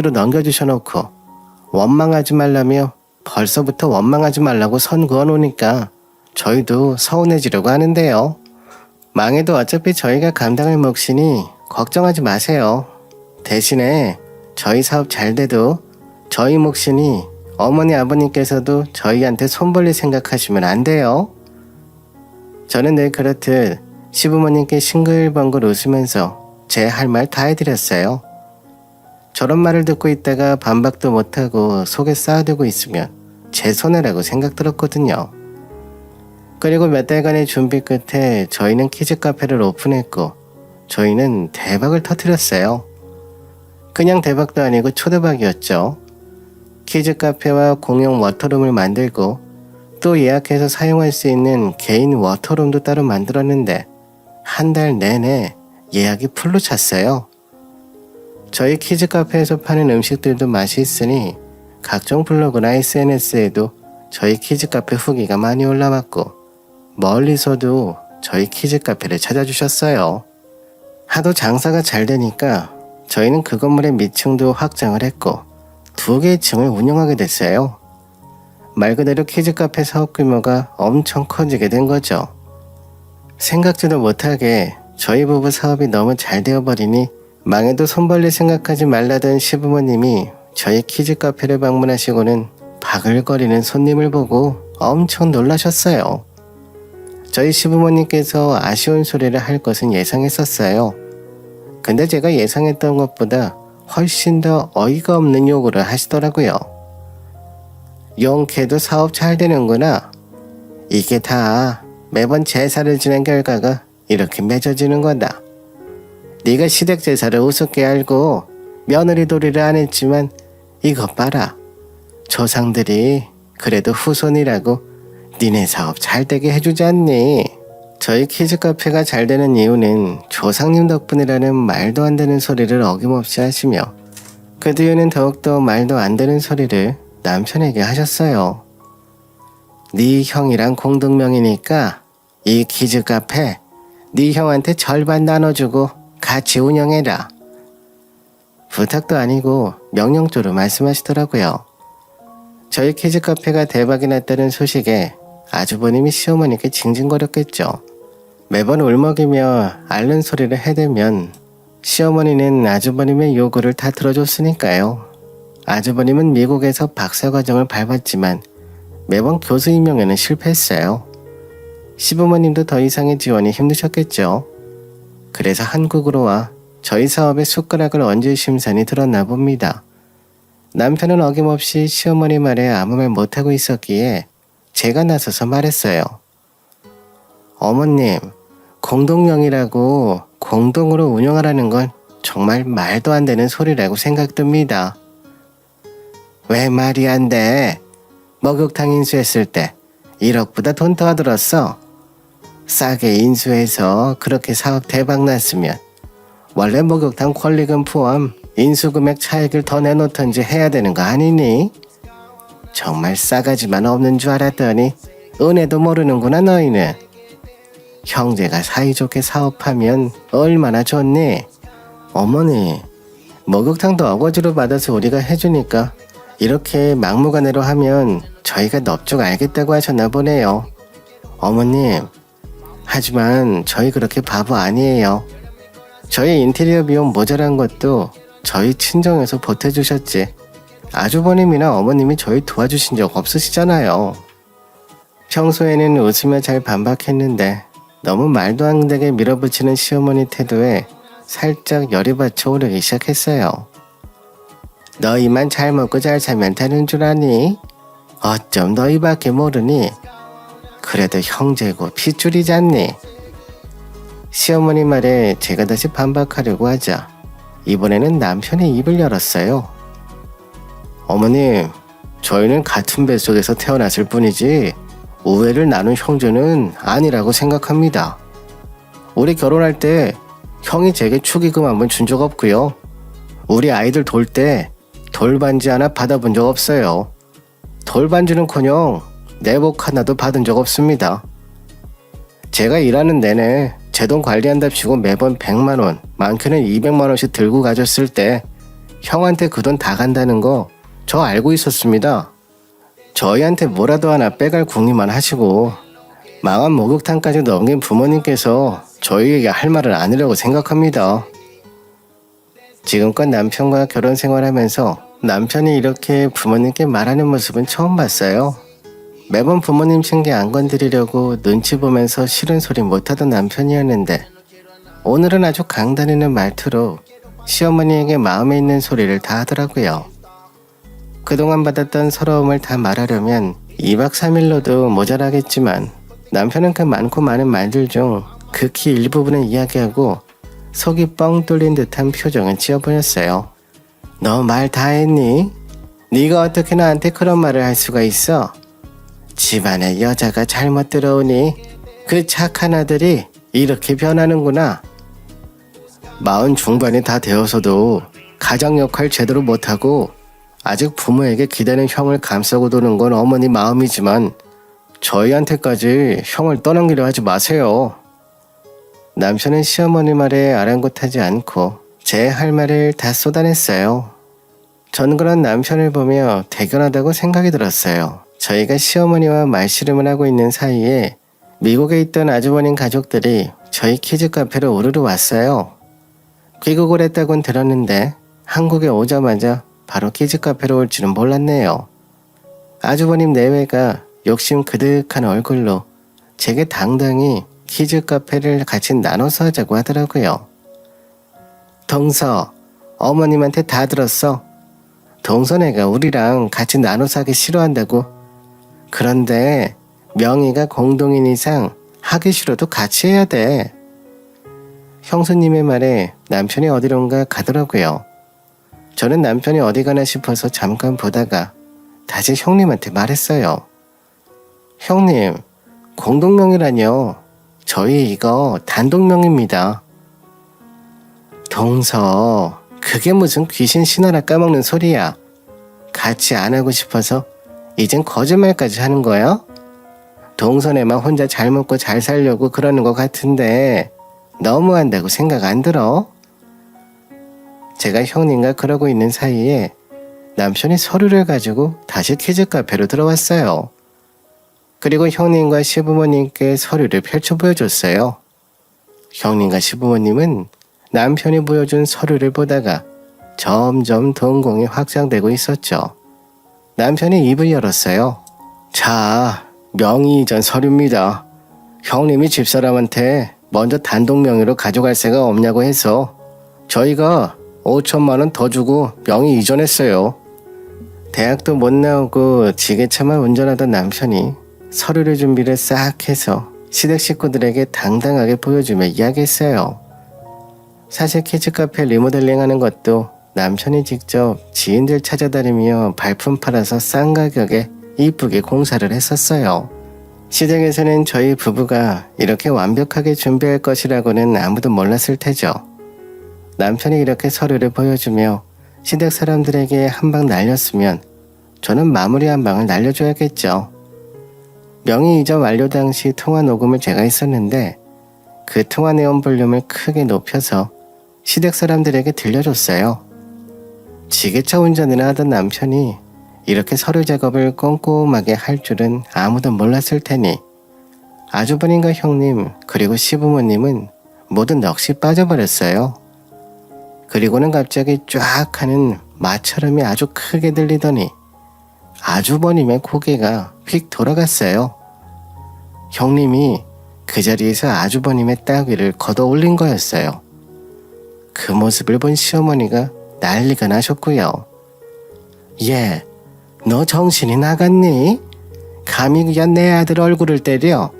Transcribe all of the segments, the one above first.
로 넘겨주셔 놓고 원망하지 말라며 벌써부터 원망하지 말라고 선 그어 놓으니까 저희도 서운해지려고 하는데요. 망해도 어차피 저희가 감당할 몫이니 걱정하지 마세요. 대신에 저희 사업 잘 돼도 저희 몫이니 어머니 아버님께서도 저희한테 손 벌릴 생각하시면 안 돼요. 저는 늘 그렇듯 시부모님께 싱글벙글 웃으면서 제 할 말 다 해드렸어요. 저런 말을 듣고 있다가 반박도 못하고 속에 쌓아두고 있으면 제 손해라고 생각 들었거든요. 그리고 몇 달간의 준비 끝에 저희는 키즈 카페를 오픈했고 저희는 대박을 터뜨렸어요. 그냥 대박도 아니고 초대박이었죠. 키즈 카페와 공용 워터룸을 만들고 또 예약해서 사용할 수 있는 개인 워터룸도 따로 만들었는데 한 달 내내 예약이 풀로 찼어요. 저희 키즈 카페에서 파는 음식들도 맛이 있으니 각종 블로그나 SNS에도 저희 키즈 카페 후기가 많이 올라왔고 멀리서도 저희 키즈 카페를 찾아주셨어요. 하도 장사가 잘 되니까 저희는 그 건물의 밑층도 확장을 했고 두 개의 층을 운영하게 됐어요. 말 그대로 키즈 카페 사업 규모가 엄청 커지게 된 거죠. 생각지도 못하게 저희 부부 사업이 너무 잘 되어버리니 망해도 손 벌릴 생각하지 말라던 시부모님이 저희 키즈 카페를 방문하시고는 바글거리는 손님을 보고 엄청 놀라셨어요. 저희 시부모님께서 아쉬운 소리를 할 것은 예상했었어요. 근데 제가 예상했던 것보다 훨씬 더 어이가 없는 요구를 하시더라고요. 용케도 사업 잘 되는구나. 이게 다 매번 제사를 지낸 결과가 이렇게 맺어지는 거다. 네가 시댁 제사를 우습게 알고 며느리 도리를 안 했지만 이것 봐라. 조상들이 그래도 후손이라고 니네 사업 잘 되게 해주지 않니? 저희 키즈 카페가 잘 되는 이유는 조상님 덕분이라는 말도 안 되는 소리를 어김없이 하시며 그 뒤에는 더욱더 말도 안 되는 소리를 남편에게 하셨어요. 네 형이랑 공동명이니까 이 키즈 카페 네 형한테 절반 나눠주고 같이 운영해라. 부탁도 아니고 명령조로 말씀하시더라고요. 저희 키즈 카페가 대박이 났다는 소식에 아주버님이 시어머니께 징징거렸겠죠. 매번 울먹이며 앓는 소리를 해대면 시어머니는 아주버님의 요구를 다 들어줬으니까요. 아주버님은 미국에서 박사과정을 밟았지만 매번 교수 임명에는 실패했어요. 시부모님도 더 이상의 지원이 힘드셨겠죠. 그래서 한국으로 와 저희 사업에 숟가락을 얹을 심산이 들었나 봅니다. 남편은 어김없이 시어머니 말에 아무 말 못하고 있었기에 제가 나서서 말했어요. 어머님, 공동령이라고 공동으로 운영하라는 건 정말 말도 안 되는 소리라고 생각됩니다. 왜 말이 안 돼? 목욕탕 인수했을 때 1억보다 돈 더 들었어. 싸게 인수해서 그렇게 사업 대박 났으면 원래 목욕탕 권리금 포함 인수금액 차익을 더 내놓던지 해야 되는 거 아니니? 정말 싸가지만 없는 줄 알았더니 은혜도 모르는구나 너희는. 형제가 사이좋게 사업하면 얼마나 좋니? 어머니, 목욕탕도 어거지로 받아서 우리가 해주니까 이렇게 막무가내로 하면 저희가 넙죽 알겠다고 하셨나 보네요. 어머님, 하지만 저희 그렇게 바보 아니에요. 저희 인테리어 비용 모자란 것도 저희 친정에서 보태주셨지. 아주버님이나 어머님이 저희 도와주신 적 없으시잖아요. 평소에는 웃으며 잘 반박했는데 너무 말도 안 되게 밀어붙이는 시어머니 태도에 살짝 열이 받쳐 오르기 시작했어요. 너희만 잘 먹고 잘 살면 되는 줄 아니? 어쩜 너희밖에 모르니? 그래도 형제고 핏줄이잖니? 시어머니 말에 제가 다시 반박하려고 하자 이번에는 남편이 입을 열었어요. 어머님, 저희는 같은 뱃속에서 태어났을 뿐이지 우애를 나눈 형제는 아니라고 생각합니다. 우리 결혼할 때 형이 제게 축의금 한 번 준 적 없고요. 우리 아이들 돌 때 돌반지 하나 받아본 적 없어요. 돌반지는커녕 내복 하나도 받은 적 없습니다. 제가 일하는 내내 제 돈 관리한답시고 매번 100만 원, 많게는 200만 원씩 들고 가졌을 때 형한테 그 돈 다 간다는 거 저 알고 있었습니다. 저희한테 뭐라도 하나 빼갈 궁리만 하시고 망한 목욕탕까지 넘긴 부모님께서 저희에게 할 말을 아니라고 생각합니다. 지금껏 남편과 결혼 생활하면서 남편이 이렇게 부모님께 말하는 모습은 처음 봤어요. 매번 부모님 신경 안 건드리려고 눈치 보면서 싫은 소리 못하던 남편이었는데 오늘은 아주 강단있는 말투로 시어머니에게 마음에 있는 소리를 다 하더라고요. 그동안 받았던 서러움을 다 말하려면 2박 3일로도 모자라겠지만 남편은 그 많고 많은 말들 중 극히 일부분을 이야기하고 속이 뻥 뚫린 듯한 표정을 지어 보였어요. 너 말 다 했니? 네가 어떻게 나한테 그런 말을 할 수가 있어? 집안에 여자가 잘못 들어오니 그 착한 아들이 이렇게 변하는구나. 마흔 중반이 다 되어서도 가장 역할 제대로 못하고 아직 부모에게 기대는 형을 감싸고 도는 건 어머니 마음이지만 저희한테까지 형을 떠넘기려 하지 마세요. 남편은 시어머니 말에 아랑곳하지 않고 제 할 말을 다 쏟아냈어요. 전 그런 남편을 보며 대견하다고 생각이 들었어요. 저희가 시어머니와 말씨름을 하고 있는 사이에 미국에 있던 아주버님 가족들이 저희 키즈 카페로 오르러 왔어요. 귀국을 했다곤 들었는데 한국에 오자마자 바로 키즈 카페로 올 줄은 몰랐네요. 아주버님 내외가 욕심 그득한 얼굴로 제게 당당히 키즈 카페를 같이 나눠서 하자고 하더라고요. 동서, 어머님한테 다 들었어. 동서네가 우리랑 같이 나눠서 하기 싫어한다고. 그런데 명의가 공동인 이상 하기 싫어도 같이 해야 돼. 형수님의 말에 남편이 어디론가 가더라고요. 저는 남편이 어디 가나 싶어서 잠깐 보다가 다시 형님한테 말했어요. 형님, 공동명의라뇨. 저희 이거 단독명입니다. 동서, 그게 무슨 귀신 신하라 까먹는 소리야. 같이 안 하고 싶어서 이젠 거짓말까지 하는 거야? 동선에만 혼자 잘 먹고 잘 살려고 그러는 것 같은데 너무한다고 생각 안 들어? 제가 형님과 그러고 있는 사이에 남편이 서류를 가지고 다시 키즈 카페로 들어왔어요. 그리고 형님과 시부모님께 서류를 펼쳐 보여줬어요. 형님과 시부모님은 남편이 보여준 서류를 보다가 점점 동공이 확장되고 있었죠. 남편이 입을 열었어요. 자, 명의 이전 서류입니다. 형님이 집사람한테 먼저 단독 명의로 가져갈 새가 없냐고 해서 저희가 5천만 원 더 주고 명의 이전했어요. 대학도 못 나오고 지게차만 운전하던 남편이 서류를 준비를 싹 해서 시댁 식구들에게 당당하게 보여주며 이야기했어요. 사실 키즈카페 리모델링 하는 것도 남편이 직접 지인들 찾아다니며 발품 팔아서 싼 가격에 이쁘게 공사를 했었어요. 시댁에서는 저희 부부가 이렇게 완벽하게 준비할 것이라고는 아무도 몰랐을 테죠. 남편이 이렇게 서류를 보여주며 시댁 사람들에게 한 방 날렸으면 저는 마무리 한 방을 날려줘야겠죠. 명의 이전 완료 당시 통화 녹음을 제가 했었는데 그 통화 내용 볼륨을 크게 높여서 시댁 사람들에게 들려줬어요. 지게차 운전을 하던 남편이 이렇게 서류 작업을 꼼꼼하게 할 줄은 아무도 몰랐을 테니 아주버님과 형님 그리고 시부모님은 모두 넋이 빠져버렸어요. 그리고는 갑자기 쫙 하는 마처럼이 아주 크게 들리더니 아주버님의 고개가 휙 돌아갔어요. 형님이 그 자리에서 아주버님의 따귀를 걷어 올린 거였어요. 그 모습을 본 시어머니가 난리가 나셨고요. 얘, 너 정신이 나갔니? 감히 그냥 내 아들 얼굴을 때려?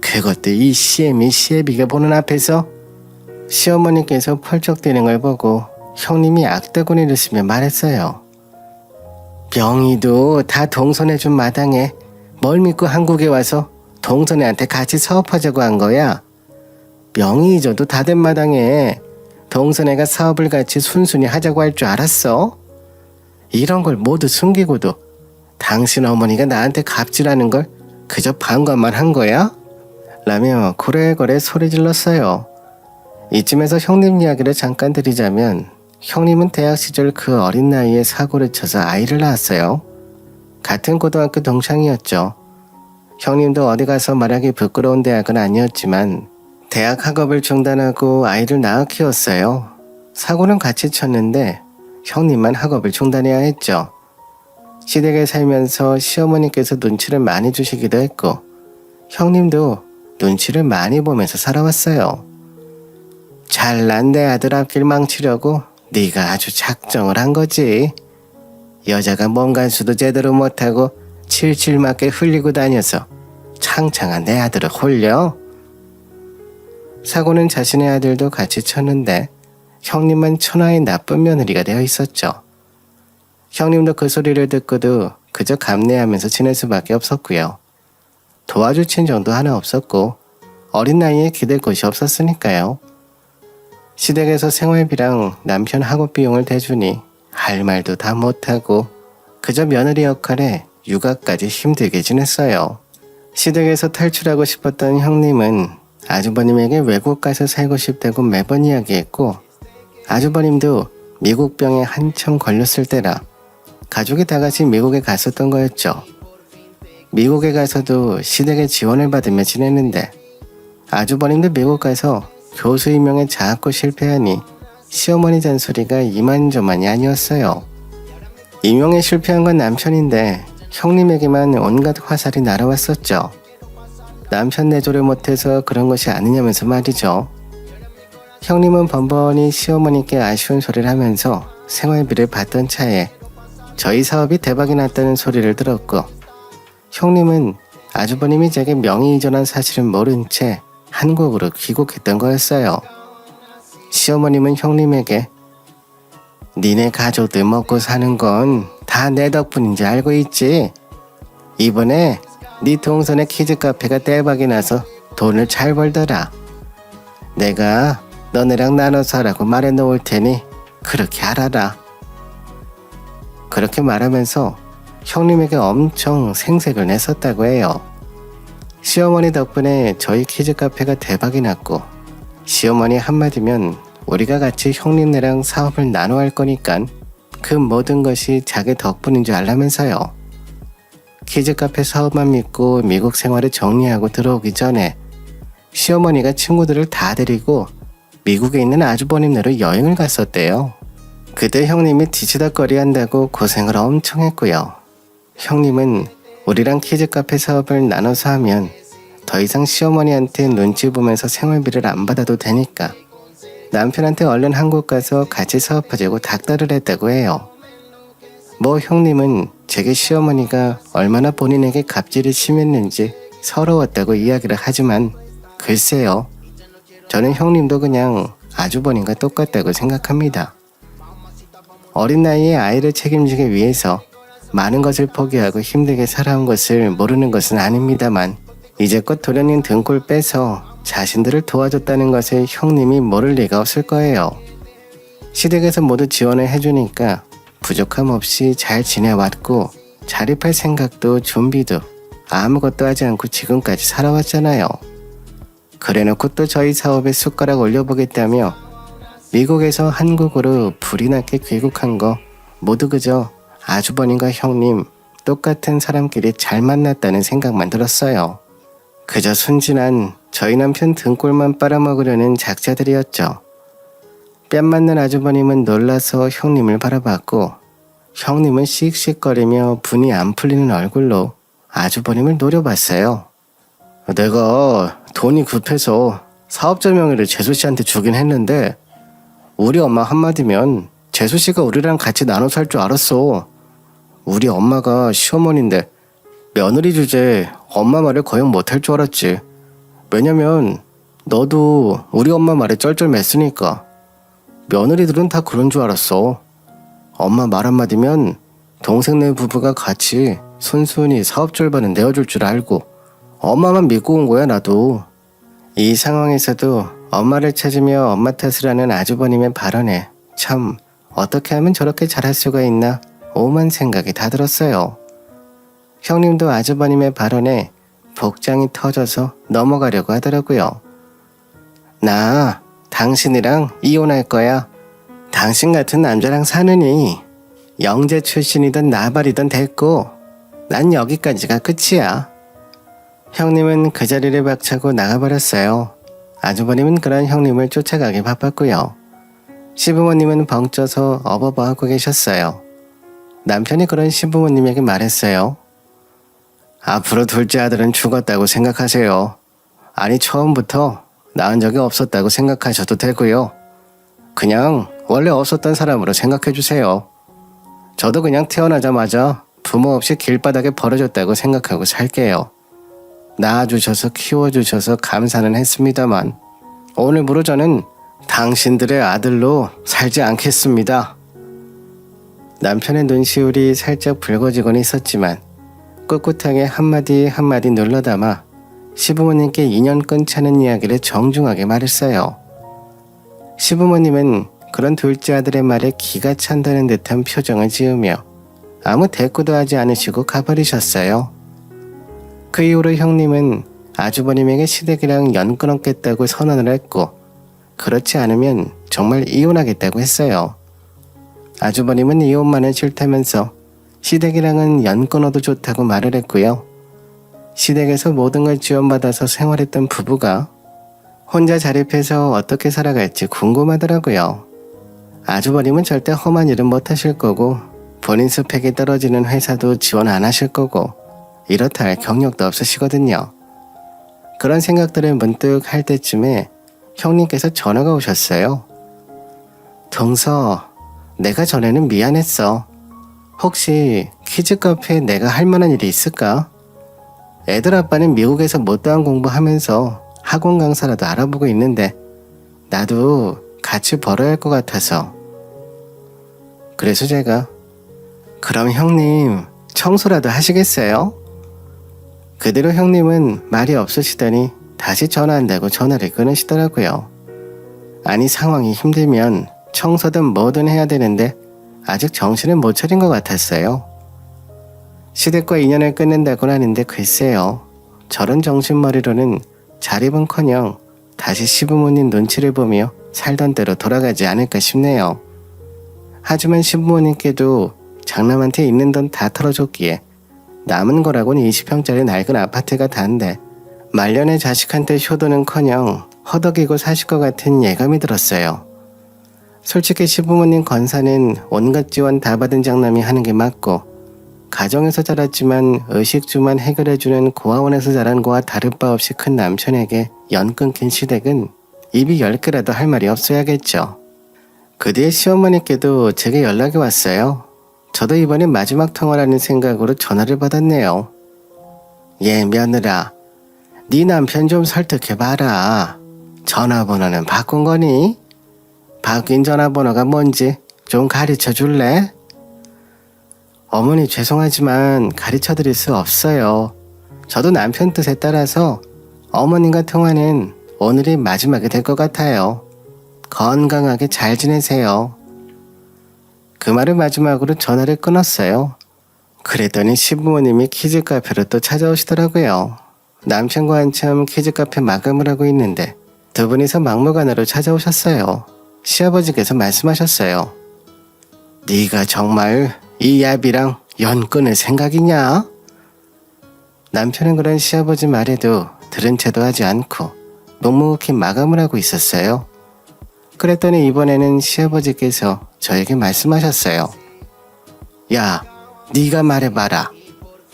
그것도 이 시애미 시애비가 보는 앞에서 시어머니께서 펄쩍 뛰는 걸 보고 형님이 악다구니를 쓰며 말했어요. 명의도 다 동선해준 마당에 뭘 믿고 한국에 와서 동선애한테 같이 사업하자고 한 거야. 명의 잊어도 다 된 마당에 동선애가 사업을 같이 순순히 하자고 할 줄 알았어? 이런 걸 모두 숨기고도 당신 어머니가 나한테 갑질하는 걸 그저 방관만 한 거야? 라며 고래고래 소리 질렀어요. 이쯤에서 형님 이야기를 잠깐 드리자면 형님은 대학 시절 그 어린 나이에 사고를 쳐서 아이를 낳았어요. 같은 고등학교 동창이었죠. 형님도 어디 가서 말하기 부끄러운 대학은 아니었지만 대학 학업을 중단하고 아이를 낳아 키웠어요. 사고는 같이 쳤는데 형님만 학업을 중단해야 했죠. 시댁에 살면서 시어머니께서 눈치를 많이 주시기도 했고 형님도 눈치를 많이 보면서 살아왔어요. 잘난 내 아들 앞길 망치려고 네가 아주 작정을 한 거지. 여자가 몸간수도 제대로 못하고 칠칠 맞게 흘리고 다녀서 창창한 내 아들을 홀려. 사고는 자신의 아들도 같이 쳤는데 형님만 천하의 나쁜 며느리가 되어 있었죠. 형님도 그 소리를 듣고도 그저 감내하면서 지낼 수밖에 없었고요. 도와줄 친정도 하나 없었고 어린 나이에 기댈 곳이 없었으니까요. 시댁에서 생활비랑 남편 학업 비용을 대주니 할 말도 다 못하고 그저 며느리 역할에 육아까지 힘들게 지냈어요. 시댁에서 탈출하고 싶었던 형님은 아주버님에게 외국 가서 살고 싶다고 매번 이야기했고 아주버님도 미국 병에 한참 걸렸을 때라 가족이 다 같이 미국에 갔었던 거였죠. 미국에 가서도 시댁의 지원을 받으며 지냈는데 아주버님도 미국 가서 교수 임명에 자꾸 실패하니 시어머니 잔소리가 이만저만이 아니었어요. 임용에 실패한 건 남편인데 형님에게만 온갖 화살이 날아왔었죠. 남편 내조를 못해서 그런 것이 아니냐면서 말이죠. 형님은 번번이 시어머니께 아쉬운 소리를 하면서 생활비를 받던 차에 저희 사업이 대박이 났다는 소리를 들었고 형님은 아주버님이 제게 명의 이전한 사실은 모른 채 한국으로 귀국했던 거였어요. 시어머님은 형님에게 니네 가족들 먹고 사는 건 다 내 덕분인지 알고 있지? 이번에 네 동선의 키즈 카페가 대박이 나서 돈을 잘 벌더라. 내가 너네랑 나눠서 하라고 말해 놓을 테니 그렇게 알아라. 그렇게 말하면서 형님에게 엄청 생색을 냈었다고 해요. 시어머니 덕분에 저희 키즈 카페가 대박이 났고 시어머니 한마디면 우리가 같이 형님네랑 사업을 나눠 할 거니깐 그 모든 것이 자기 덕분인 줄 알라면서요. 키즈 카페 사업만 믿고 미국 생활을 정리하고 들어오기 전에 시어머니가 친구들을 다 데리고 미국에 있는 아주버님네로 여행을 갔었대요. 그때 형님이 뒤치다거리 한다고 고생을 엄청 했고요. 형님은 우리랑 키즈 카페 사업을 나눠서 하면 더 이상 시어머니한테 눈치 보면서 생활비를 안 받아도 되니까 남편한테 얼른 한국 가서 같이 사업하자고 닥달을 했다고 해요. 뭐 형님은 제게 시어머니가 얼마나 본인에게 갑질이 심했는지 서러웠다고 이야기를 하지만 글쎄요. 저는 형님도 그냥 아주버님과 똑같다고 생각합니다. 어린 나이에 아이를 책임지기 위해서 많은 것을 포기하고 힘들게 살아온 것을 모르는 것은 아닙니다만 이제껏 도련님 등골 빼서 자신들을 도와줬다는 것을 형님이 모를 리가 없을 거예요. 시댁에서 모두 지원을 해주니까 부족함 없이 잘 지내왔고 자립할 생각도 준비도 아무것도 하지 않고 지금까지 살아왔잖아요. 그래놓고 또 저희 사업에 숟가락 올려보겠다며 미국에서 한국으로 불이 나게 귀국한 거 모두 그저 아주버님과 형님 똑같은 사람끼리 잘 만났다는 생각만 들었어요. 그저 순진한 저희 남편 등골만 빨아먹으려는 작자들이었죠. 뺨 맞는 아주버님은 놀라서 형님을 바라봤고 형님은 씩씩거리며 분이 안 풀리는 얼굴로 아주버님을 노려봤어요. 내가 돈이 급해서 사업자 명의를 재수 씨한테 주긴 했는데 우리 엄마 한마디면 재수 씨가 우리랑 같이 나눠 살 줄 알았어. 우리 엄마가 시어머니인데 며느리 주제 엄마 말을 거역 못할 줄 알았지. 왜냐면 너도 우리 엄마 말에 쩔쩔 맸으니까. 며느리들은 다 그런 줄 알았어. 엄마 말 한마디면 동생네 부부가 같이 순순히 사업 절반은 내어줄 줄 알고 엄마만 믿고 온 거야 나도. 이 상황에서도 엄마를 찾으며 엄마 탓을 하는 아주버님의 발언에 참 어떻게 하면 저렇게 잘할 수가 있나 오만 생각이 다 들었어요. 형님도 아주버님의 발언에 복장이 터져서 넘어가려고 하더라고요. 나 당신이랑 이혼할 거야. 당신 같은 남자랑 사느니 영재 출신이든 나발이든 됐고 난 여기까지가 끝이야. 형님은 그 자리를 박차고 나가버렸어요. 아주버님은 그런 형님을 쫓아가기 바빴고요. 시부모님은 벙쪄서 어버버하고 계셨어요. 남편이 그런 시부모님에게 말했어요. 앞으로 둘째 아들은 죽었다고 생각하세요. 아니 처음부터 낳은 적이 없었다고 생각하셔도 되고요. 그냥 원래 없었던 사람으로 생각해 주세요. 저도 그냥 태어나자마자 부모 없이 길바닥에 버려졌다고 생각하고 살게요. 낳아주셔서 키워주셔서 감사는 했습니다만 오늘부로 저는 당신들의 아들로 살지 않겠습니다. 남편의 눈시울이 살짝 붉어지곤 있었지만 꿋꿋하게 한마디 한마디 눌러담아 시부모님께 인연 끊자는 이야기를 정중하게 말했어요. 시부모님은 그런 둘째 아들의 말에 기가 찬다는 듯한 표정을 지으며 아무 대꾸도 하지 않으시고 가버리셨어요. 그 이후로 형님은 아주버님에게 시댁이랑 연 끊었겠다고 선언을 했고 그렇지 않으면 정말 이혼하겠다고 했어요. 아주버님은 이혼만은 싫다면서 시댁이랑은 연 끊어도 좋다고 말을 했고요. 시댁에서 모든 걸 지원받아서 생활했던 부부가 혼자 자립해서 어떻게 살아갈지 궁금하더라고요. 아주버님은 절대 험한 일은 못 하실 거고 본인 스펙이 떨어지는 회사도 지원 안 하실 거고 이렇다 할 경력도 없으시거든요. 그런 생각들을 문득 할 때쯤에 형님께서 전화가 오셨어요. 동서, 내가 전에는 미안했어. 혹시 키즈 카페에 내가 할 만한 일이 있을까? 애들 아빠는 미국에서 못다한 공부하면서 학원 강사라도 알아보고 있는데 나도 같이 벌어야 할 것 같아서. 그래서 제가 그럼 형님 청소라도 하시겠어요? 그대로 형님은 말이 없으시더니 다시 전화한다고 전화를 끊으시더라고요. 아니 상황이 힘들면 청소든 뭐든 해야 되는데 아직 정신을 못 차린 것 같았어요. 시댁과 인연을 끊는다곤 하는데 글쎄요. 저런 정신머리로는 자립은커녕 다시 시부모님 눈치를 보며 살던 대로 돌아가지 않을까 싶네요. 하지만 시부모님께도 장남한테 있는 돈 다 털어줬기에 남은 거라곤 20평짜리 낡은 아파트가 단데 말년에 자식한테 효도는커녕 허덕이고 사실 것 같은 예감이 들었어요. 솔직히 시부모님 건사는 온갖 지원 다 받은 장남이 하는 게 맞고 가정에서 자랐지만 의식주만 해결해주는 고아원에서 자란 거와 다를 바 없이 큰 남편에게 연 끊긴 시댁은 입이 열 개라도 할 말이 없어야겠죠. 그 뒤에 시어머니께도 제게 연락이 왔어요. 저도 이번에 마지막 통화라는 생각으로 전화를 받았네요. 예, 며느라. 네 남편 좀 설득해봐라. 전화번호는 바꾼 거니? 바뀐 전화번호가 뭔지 좀 가르쳐 줄래? 어머니 죄송하지만 가르쳐 드릴 수 없어요. 저도 남편 뜻에 따라서 어머님과 통화는 오늘이 마지막이 될 것 같아요. 건강하게 잘 지내세요. 그 말을 마지막으로 전화를 끊었어요. 그랬더니 시부모님이 키즈 카페로 또 찾아오시더라고요. 남편과 한참 키즈 카페 마감을 하고 있는데 두 분이서 막무가내로 찾아오셨어요. 시아버지께서 말씀하셨어요. 네가 정말 이 야비랑 연 끊을 생각이냐? 남편은 그런 시아버지 말에도 들은 채도 하지 않고 묵묵히 마감을 하고 있었어요. 그랬더니 이번에는 시아버지께서 저에게 말씀하셨어요. 야, 네가 말해봐라.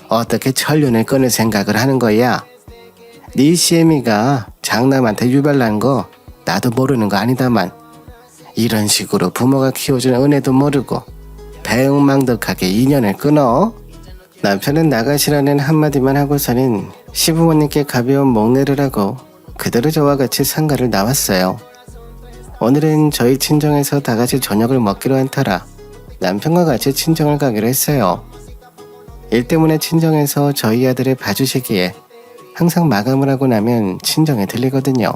어떻게 천륜을 끊을 생각을 하는 거야? 네 시애미가 장남한테 유별난 거 나도 모르는 거 아니다만 이런 식으로 부모가 키워준 은혜도 모르고 배웅망덕하게 인연을 끊어? 남편은 나가시라는 한마디만 하고서는 시부모님께 가벼운 목례를 하고 그대로 저와 같이 상가를 나왔어요. 오늘은 저희 친정에서 다 같이 저녁을 먹기로 한 터라 남편과 같이 친정을 가기로 했어요. 일 때문에 친정에서 저희 아들을 봐주시기에 항상 마감을 하고 나면 친정에 들리거든요.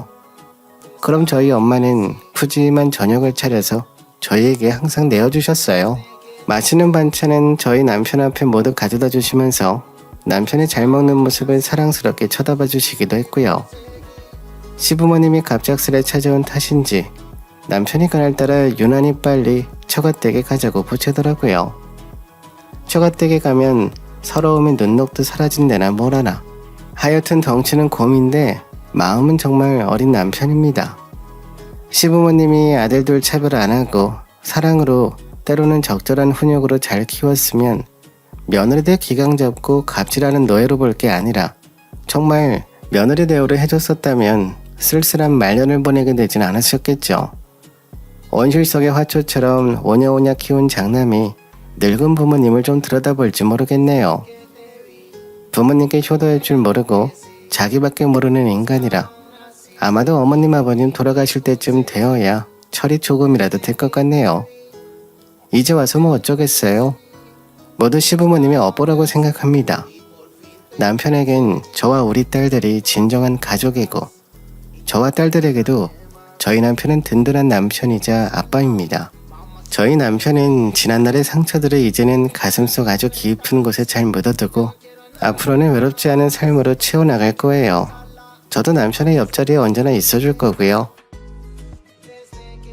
그럼 저희 엄마는 푸짐한 저녁을 차려서 저희에게 항상 내어주셨어요. 맛있는 반찬은 저희 남편 앞에 모두 가져다 주시면서 남편이 잘 먹는 모습을 사랑스럽게 쳐다봐 주시기도 했고요. 시부모님이 갑작스레 찾아온 탓인지 남편이 그날따라 유난히 빨리 처갓댁에 가자고 보채더라고요. 처갓댁에 가면 서러움이 눈 녹듯 사라진대나 뭐라나. 하여튼 덩치는 곰인데 마음은 정말 어린 남편입니다. 시부모님이 아들들 차별 안 하고 사랑으로 때로는 적절한 훈육으로 잘 키웠으면 며느리들 기강 잡고 갑질하는 노예로 볼 게 아니라 정말 며느리 대우를 해줬었다면 쓸쓸한 말년을 보내게 되진 않으셨겠죠. 온실속의 화초처럼 오냐오냐 키운 장남이 늙은 부모님을 좀 들여다볼지 모르겠네요. 부모님께 효도할 줄 모르고 자기밖에 모르는 인간이라 아마도 어머님 아버님 돌아가실 때쯤 되어야 철이 조금이라도 될 것 같네요. 이제 와서 뭐 어쩌겠어요. 모두 시부모님이 업보라고 생각합니다. 남편에겐 저와 우리 딸들이 진정한 가족이고 저와 딸들에게도 저희 남편은 든든한 남편이자 아빠입니다. 저희 남편은 지난날의 상처들을 이제는 가슴속 아주 깊은 곳에 잘 묻어두고 앞으로는 외롭지 않은 삶으로 채워나갈 거예요. 저도 남편의 옆자리에 언제나 있어줄 거고요.